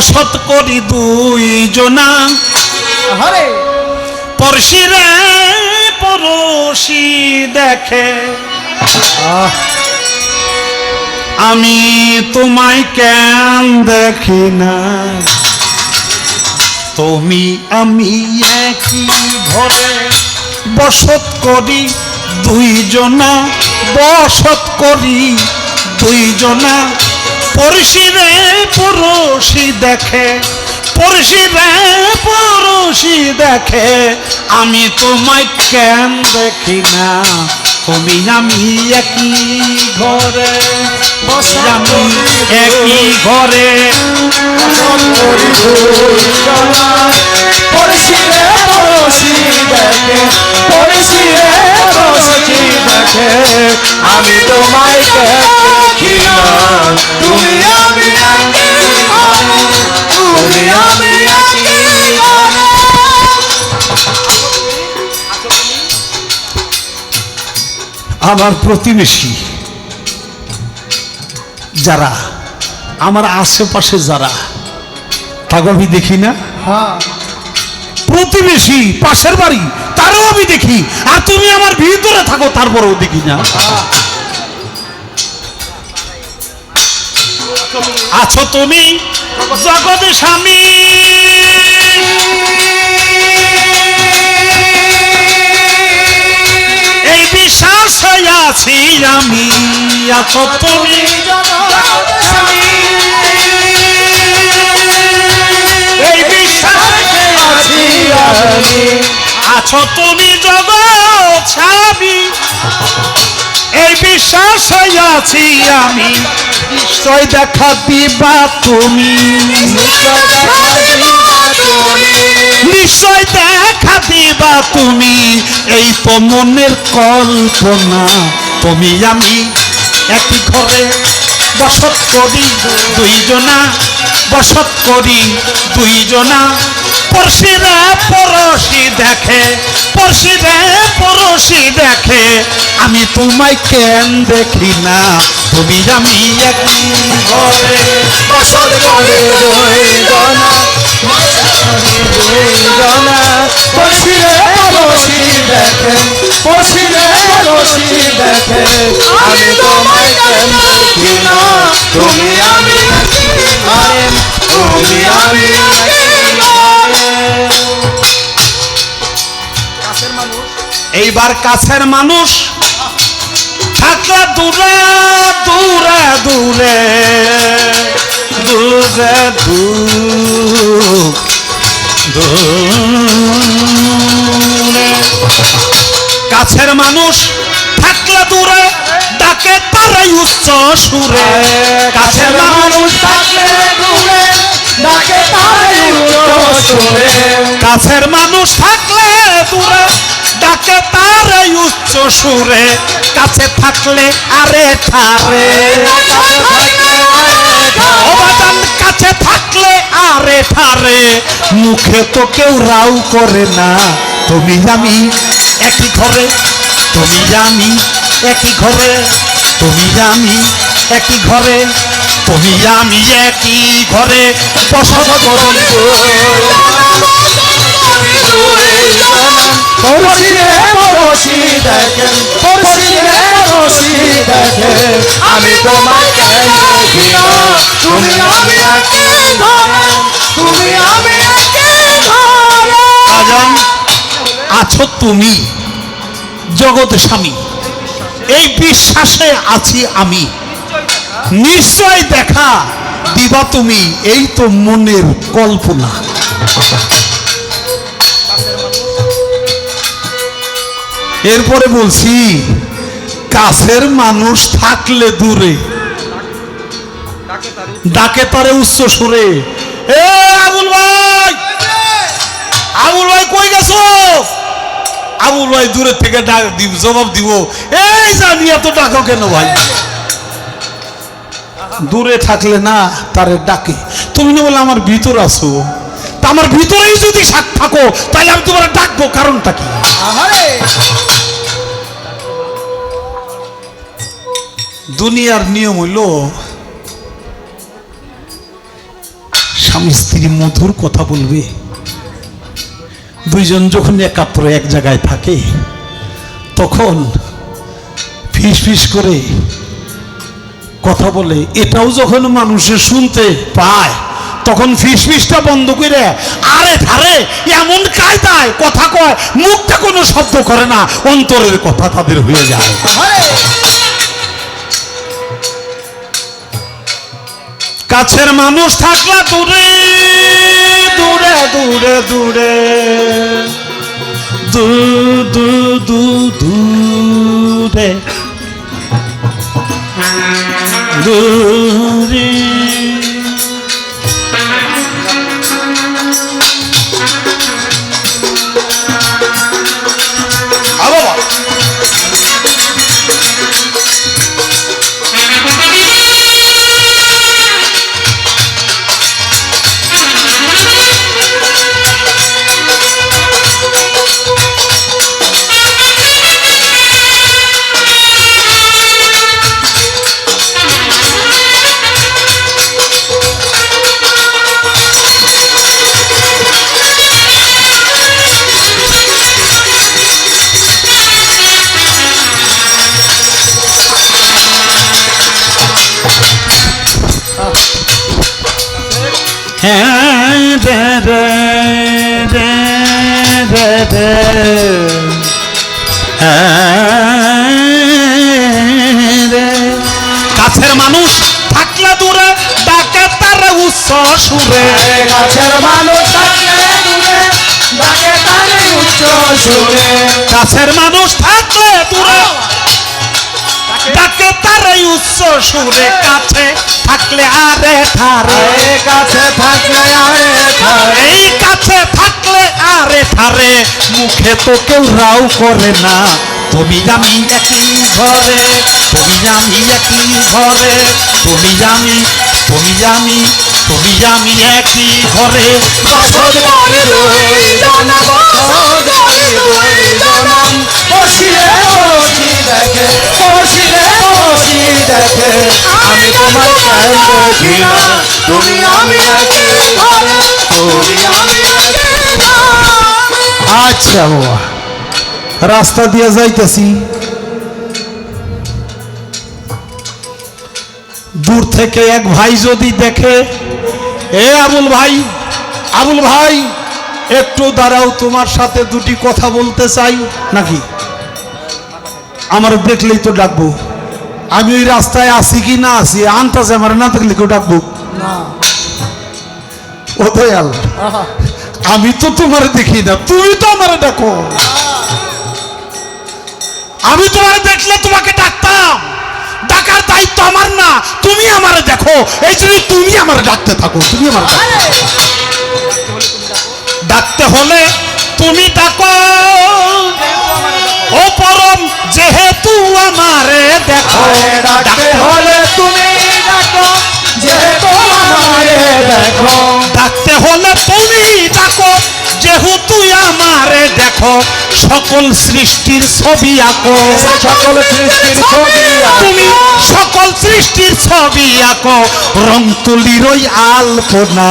বসত করি দুই জনা হরে পড়শি রে পড়শি দেখে আমি তোমায় কেন দেখি না? তুমি আমি একই ঘরে। বসত করি দুইজনা বসত করি দুইজনা। পড়শি রে পড়শি দেখে পড়শি রে পড়শি দেখে আমি তোমায় কেন দেখি না? তুমি আমি একই ঘরে আমি একই ঘরে। করি পড়শি দেখে, পড়শি রে পড়শি দেখে, আমি তোমায় দেখি না। তুমি আমি তুমি আমি আমার প্রতিবেশী যারা আমার আশেপাশে যারা তাকে আমি দেখি না? হ্যাঁ। প্রতিবেশী পাশের বাড়ি তারও আমি দেখি। আর তুমি আমার ভিতরে থাকো, তারপরেও দেখি না। আছো তুমি জগৎ স্বামী। এই বিশ্বাস আছি আমি। আছো তুমি এই বিশ্বাস আছি আমি। আছো তুমি জগৎ স্বামী। এই বিশ্বাস আছি আমি। নিশ্চয় দেখা দিবা তুমি। নিশ্চয় দেখা দিবা তুমি। এই তো মনের কল্পনা। তুমি আমি একই ঘরে বসত করি দুইজনা। বসত করি দুইজনা। পড়শিরা পড়শি দেখে পড়শিরা পড়শি দেখে। আমি তোমায় কেন দেখি না? তুমি আমি একই ঘরে বসত করে দুইজনা। দুইজনা। দেখে দেখে। আমি তোমায় কেন দেখি না? তুমি এইবার কাছের মানুষ থাকলে দূরে দূরে দূরে দূরে দূর দূরে। কাছের মানুষ থাকলে দূরে ডাকে তারাই উচ্চ সুরে। কাছের মানুষ থাকলে দূরে ডাকে উচ্চ কাছের মানুষ থাকলে দূরে, ডাকে তারে উচ্চ সুরে। কাছে থাকলে আরে ঠারে। কাছে থাকলে আরে ঠারে। মুখে তো কেউ রাউ করে না। তুমি আমি একই ঘরে, তুমি আমি একই ঘরে। তুমি আমি একই ঘরে তুমি আমি একই ঘরে বসত করি পড়শিরে পড়শি দেখেন পড়শিরে পড়শি দেখে আমি না তুমি আমি তুমি আমি আছো তুমি জগৎ স্বামী এই বিশ্বাসে আছি আমি। নিশ্চয় দেখা। দিবা তুমি, এই তো মনের কল্পনা। এরপরে বলছি, কাছের মানুষ থাকলে দূরে। ডাকে তারে উচ্চ সুরে এ আবুল ভাই আবুল ভাই কই গেছো? আবুল ভাই দূরের থেকে ডাক দিব, জবাব দিব, এই জানি এত ডাকো কেন ভাই? দূরে থাকলে না তারে ডাকে। তুমি না বলে আমার ভিতর আছো। তা আমার ভিতরেই যদি সাক থাকো তাহলে আমি তোমার ডাকবো কারণটা কি? দুনিয়ার নিয়ম হইল স্বামী স্ত্রী মধুর কথা বলবে। দুইজন যখন একাত্র এক জায়গায় থাকে তখন ফিস ফিস করে কথা বলে, এটাও যখন মানুষে শুনতে পায়, তখন ফিস ফিসটা বন্ধ করে, আরে ধারে, এমন কায়দায় কথা কয়, মুখটা কোনো শব্দ করে না, অন্তরের কথা তাদের হয়ে যায়। কাছের মানুষ থাকলে দূরে দূরে দূরে দূরে। দূ দূ, দূরে। দূরে কাছের মানুষ থাকলে দূরে ডাকে তার উচ্চ সুরে। কাছের মানুষ থাকলে দূরে ডাকে তারে উচ্চ সুরে। কাছের মানুষ থাকলে দূরে ডাকে তার উচ্চ সুরে। কাছে থাকলে আরে ধারে। আরে কাছে থাকলে আরে থারে এই কাছে মুখে তো কেউ রাও করে না। তুমি আমি একই ঘরে, তুমি আমি একই ঘরে, তুমি আমি তুমি আমি তুমি আমি একই ঘরে। বছর ধরে দুই জনম। বছর আমি তোমার দেখি তুমি আমি ঘরে, তুমি আমি ঘরে আচ্ছা বাবা। রাস্তা দিয়ে যাইতেছি। দূর থেকে এক ভাই যদি দেখে এ আবুল ভাই আবুল ভাই একটু দাঁড়াও তোমার সাথে দুটি কথা বলতে চাই। নাকি? আমার দেখলেই তো ডাকবো। আমি ওই রাস্তায় আছি কি না আসি আনতাছে আমার না দেখলে কেউ ডাকবো? ও দয়াল। আমি তো তোমার দেখি না তুমি তো আমার দেখো। আমি তোমার দেখলে তোমাকে ডাকতাম। ডাকার দায়িত্ব আমার না তুমি আমার দেখো। এই জন্য তুমি আমার ডাকতে থাকো তুমি আমার ডাকতে হলে তুমি ডাকো। ও পরম যেহেতু আমারে দেখো ডাকতে হলে তুমি ডাকো। যেহেতু আমারে দেখো। ডাকতে হলে তুমি ডাকো যেহেতু আমারে দেখো সকল সৃষ্টির ছবি আঁকো। সকল সৃষ্টির ছবি তুমি সকল সৃষ্টির ছবি আঁকো। রং তুলির ওই আলপনা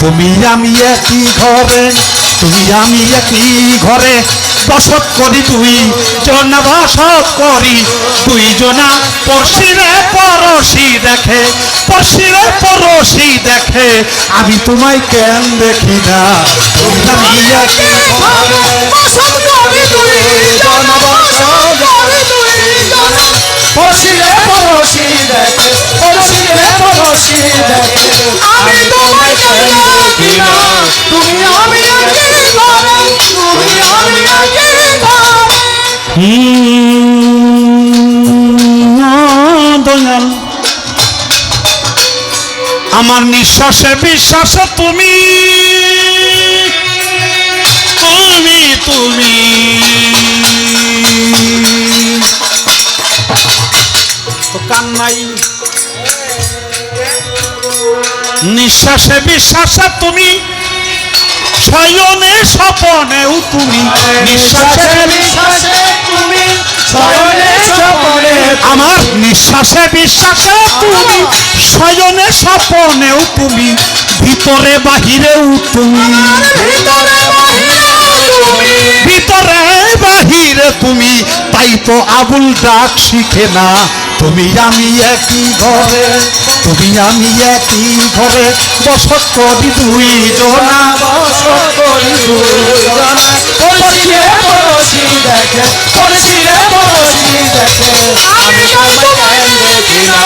তুমি আমি একই ঘরে তুমি আমি একই ঘরে। বসত করি তুই, জনা করি তুই, জনা। পড়শিরে পরশি দেখে, পড়শিরে পরশি দেখে। আমি তোমায় কেন দেখি না? ঘরে। পড়শিরে পড়শি দেখে পড়শিরে পড়শি দেখে আমি তোমায় দেখি না। তুমি আমি তুমি আমি দয়াল। আমার নিঃশ্বাসে বিশ্বাসে তুমি তুমি তুমি। কান্নাই। নিঃশ্বাসে বিশ্বাসে তুমি, শয়নে তুমি। নিঃশ্বাসে বিশ্বাসে তুমি। আমার নিঃশ্বাসে বিশ্বাসে তুমি, শয়নে স্বপনেও তুমি। ভিতরে বাহিরেও তুমি। ভিতরে বাহিরে তুমি। তাই তো আবুল ডাক শিখে না। তুমি আমি একই ঘরে, তুমি আমি একই ঘরে, বসত করি দুই জনা, বসত করি পড়শি দেখে পড়শিরে পড়শি দেখে, আমি দেখি না।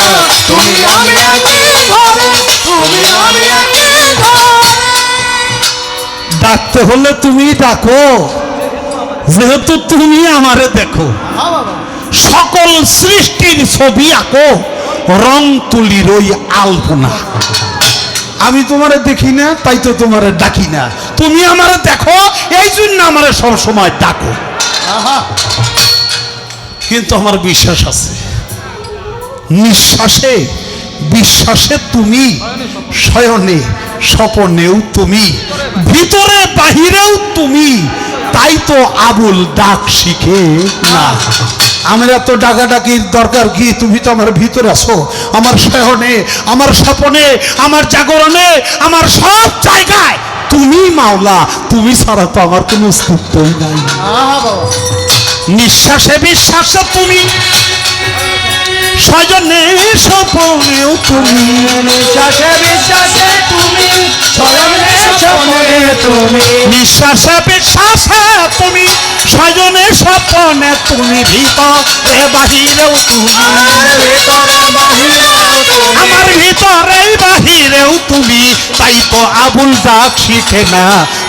তুমি আমি একই ঘরে, তুমি আমি একই ডাকতে হলে তুমি ডাকো, যেহেতু তুমি আমারে দেখো। সকল সৃষ্টির ছবি আঁকো রং তুলির ওই আলপনা। আমি তোমারে দেখি না তাই তো তোমারে ডাকি না। তুমি আমারে দেখো এই জন্য আমারে সব সময় ডাকো কিন্তু আমার বিশ্বাস আছে। নিঃশ্বাসে বিশ্বাসে তুমি শয়নে স্বপনেও তুমি ভিতরে বাহিরেও তুমি তাই তো আবুল ডাক শিখে না। আমার এত ডাকাডাকির দরকার কি? তুমি তো আমার ভিতরে আছো। আমার শয়নে আমার স্বপনে আমার জাগরণে আমার সব জায়গায়। তুমি মাওলা তুমি ছাড়া তো আমার কোনো অস্তিত্বই নাই। নিঃশ্বাসে বিশ্বাসে তুমি। স্বজনে স্বপনেও তুমি বিশ্বাসে বিশ্বাসে তুমি স্মরণে তুমি। নিঃশ্বাসে বিশ্বাসে তুমি স্বজনে স্বপনে তুমি ভিতরে বাহিরেও তুমি। আমার ভিতরে বাহিরেও তুমি। আমার ভিতরে বাহিরেও তুমি তাই তো আবুল ডাক শিখে না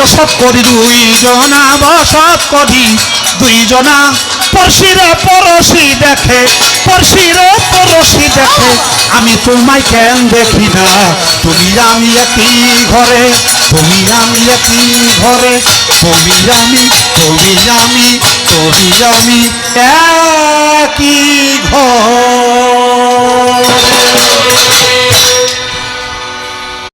বসত করি দুইজনা বসত করি দুইজনা। পড়শিরে পরশি দেখে, পড়শিরে পরশি দেখে। আমি তোমায় কেন দেখি না? তুমি আমি একই ঘরে, তুমি আমি একই ঘরে। তুমি আমি তুমি আমি তুমি আমি একই ঘর।